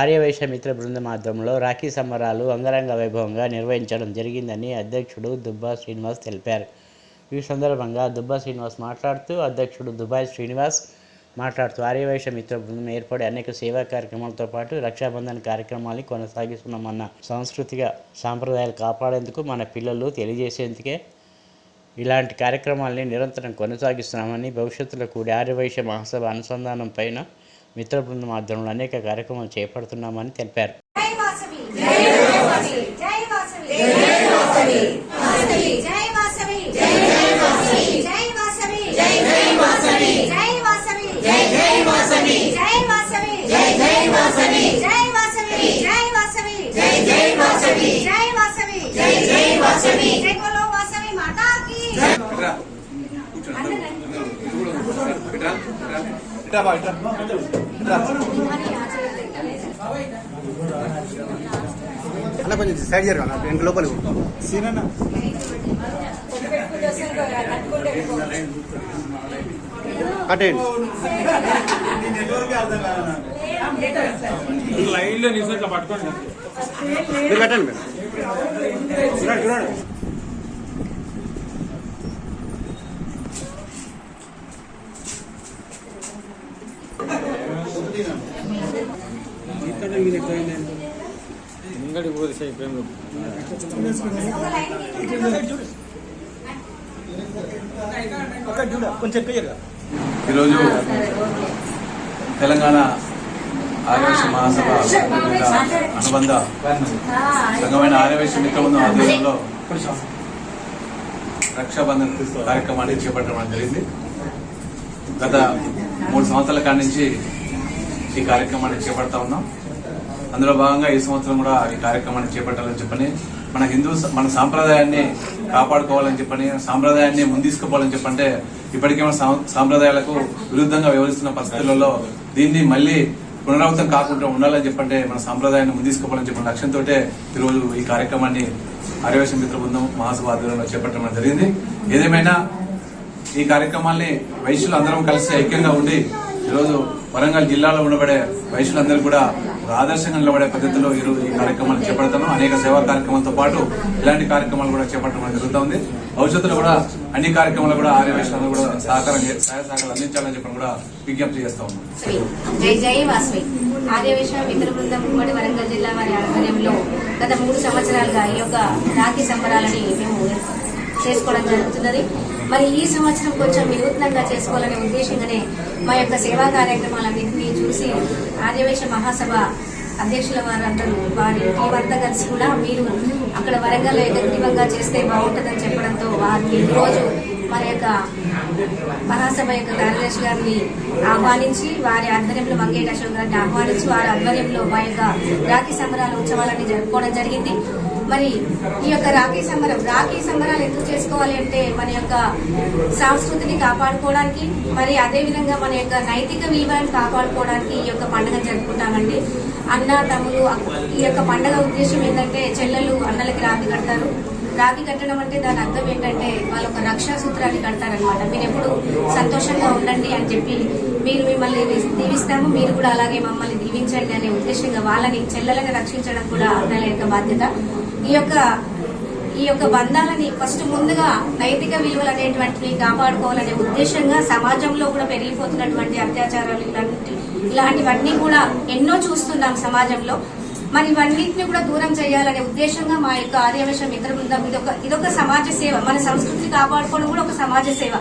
ఆర్యవైశ్య మిత్ర బృందం ఆధ్వర్యంలో రాఖీ సంబరాలు అంగరంగ వైభవంగా నిర్వహించడం జరిగిందని అధ్యక్షుడు దుబ్బా శ్రీనివాస్ తెలిపారు. ఈ సందర్భంగా దుబ్బా శ్రీనివాస్ మాట్లాడుతూ అధ్యక్షుడు దుబాయ్ శ్రీనివాస్ మాట్లాడుతూ ఆర్యవైశ్య మిత్ర బృందం ఏర్పడే అనేక సేవా కార్యక్రమాలతో పాటు రక్షాబంధన్ కార్యక్రమాన్ని కొనసాగిస్తున్నామన్న సాంస్కృతిక సాంప్రదాయాలు కాపాడేందుకు మన పిల్లలు తెలియజేసేందుకే ఇలాంటి కార్యక్రమాల్ని నిరంతరం కొనసాగిస్తున్నామని భవిష్యత్తులో కూడి ఆర్యవైశ్య మహాసభ అనుసంధానం పైన మిత్ర బృందం ఆధ్వర్యంలో అనేక కార్యక్రమాలు చేపడుతున్నామని తెలిపారు జై ఇట్రా బా కొంచెం సైడ్ జరగా నాకు ఇంటి లోపలి కట్టేయండి. లైన్లో నిజంగా పట్టుకోండి. కట్టండి చూడండి చూడండి. ముంగడి పోదు కొంచెం ఈరోజు తెలంగాణ ఆర్యవేశ మహాసభ అనుబంధ సంఘమైన ఆర్యవైశ్య మిత్రబృందం ఆధ్వర్యంలో రక్షాబంధన్ కార్యక్రమాన్ని చేపట్టడం జరిగింది. గత మూడు సంవత్సరాల కాడి నుంచి ఈ కార్యక్రమాన్ని చేపడతా ఉన్నాం. అందులో భాగంగా ఈ సంవత్సరం కూడా ఈ కార్యక్రమాన్ని చేపట్టాలని చెప్పని మన హిందూ మన సాంప్రదాయాన్ని కాపాడుకోవాలని చెప్పని సాంప్రదాయాన్ని ముందీసుకుపోవాలని చెప్పంటే ఇప్పటికే మన సాం- సాంప్రదాయాలకు విరుద్ధంగా వ్యవహరిస్తున్న పరిస్థితులలో దీన్ని మళ్ళీ పునరావృతం కాకుండా ఉండాలని చెప్పంటే మన సాంప్రదాయాన్ని ముందీసుకుపోవాలని చెప్పిన లక్ష్యంతో ఈరోజు ఈ కార్యక్రమాన్ని ఆర్యవేశ మిత్ర బృందం మహాసభ ఆధ్వర్యంలో చేపట్టడం జరిగింది. ఏదేమైనా ఈ కార్యక్రమాల్ని వైశ్యులు అందరం కలిసి ఐక్యంగా ఉండి ఈరోజు వరంగల్ జిల్లాలో ఉండబడే వైశ్యులందరూ కూడా ఒక ఆదర్శంగా నిలబడే పద్ధతిలో ఈరోజు ఈ కార్యక్రమాలు చేపడతాను అనేక సేవా కార్యక్రమాలతో పాటు ఇలాంటి కార్యక్రమాలు కూడా చేపట్టడం జరుగుతుంది. భవిష్యత్తులో కూడా అన్ని కార్యక్రమాలు కూడా ఆర్య వైశ్యులందరూ కూడా సహకారం సహాయ సహకారాలు అందించాలని చెప్పి కూడా విజ్ఞప్తి చేస్తా ఉన్నాం. జై జై వాసవి. ఆర్యవేశ మిత్ర బృందం ఉమ్మడి వరంగల్ జిల్లా వారి ఆధ్వర్యంలో గత మూడు సంవత్సరాలుగా ఈ యొక్క రాఖీ సంబరాలని మేము చేసుకోవడం జరుగుతున్నది. మరి ఈ సంవత్సరం కొంచెం వినూత్నంగా చేసుకోవాలనే ఉద్దేశంగానే మా యొక్క సేవా కార్యక్రమాలన్నింటినీ చూసి ఆర్యవేశ మహాసభ అధ్యక్షుల వారందరూ వారి టీం అంతా కలిసి కూడా మీరు అక్కడ వరంగల్ ఏకగ్రీవంగా చేస్తే బాగుంటుందని చెప్పడంతో వారిని ఈరోజు మన యొక్క మహాసభ యొక్క కార్యదర్శి గారిని ఆహ్వానించి వారి ఆధ్వర్యంలో మంగేట అశోక్ గారిని ఆహ్వానించి వారి ఆధ్వర్యంలో మా యొక్క రాఖీ సంబరాల ఉత్సవాలని జరుపుకోవడం జరిగింది. మరి ఈ యొక్క రాఖీ సంబరం రాఖీ సంబరాలు ఎందుకు చేసుకోవాలి అంటే మన యొక్క సంస్కృతిని కాపాడుకోవడానికి మరి అదే విధంగా మన యొక్క నైతిక విలువలను కాపాడుకోవడానికి ఈ యొక్క పండుగ జరుపుకుంటామండి. అన్న తమ్ములు ఈ యొక్క పండుగ ఉద్దేశం ఏంటంటే చెల్లెలు అన్నలకి రాఖీ కడతారు. రాఖీ కట్టడం అంటే దాని అర్థం ఏంటంటే వాళ్ళు రక్షా సూత్రాన్ని కడతారనమాట మీరు ఎప్పుడు సంతోషంగా ఉండండి అని చెప్పి మీరు మిమ్మల్ని దీవిస్తాము. మీరు కూడా అలాగే మమ్మల్ని దీవించండి అనే ఉద్దేశంగా వాళ్ళని చెల్లెలను రక్షించడం కూడా అన్నల యొక్క బాధ్యత. ఈ యొక్క ఈ యొక్క బంధాలని ఫస్ట్ ముందుగా నైతిక విలువలు అనేటువంటివి కాపాడుకోవాలనే ఉద్దేశంగా సమాజంలో కూడా పెరిగిపోతున్నటువంటి అత్యాచారాలు ఇలాంటి ఇలాంటివన్నీ కూడా ఎన్నో చూస్తున్నాం సమాజంలో. మరి ఇవన్నింటిని కూడా దూరం చేయాలనే ఉద్దేశంగా మా యొక్క ఆర్యవేశ మిత్ర బృందం ఇదొక ఇదొక సమాజ సేవ. మన సంస్కృతిని కాపాడుకోవడం కూడా ఒక సమాజ సేవ.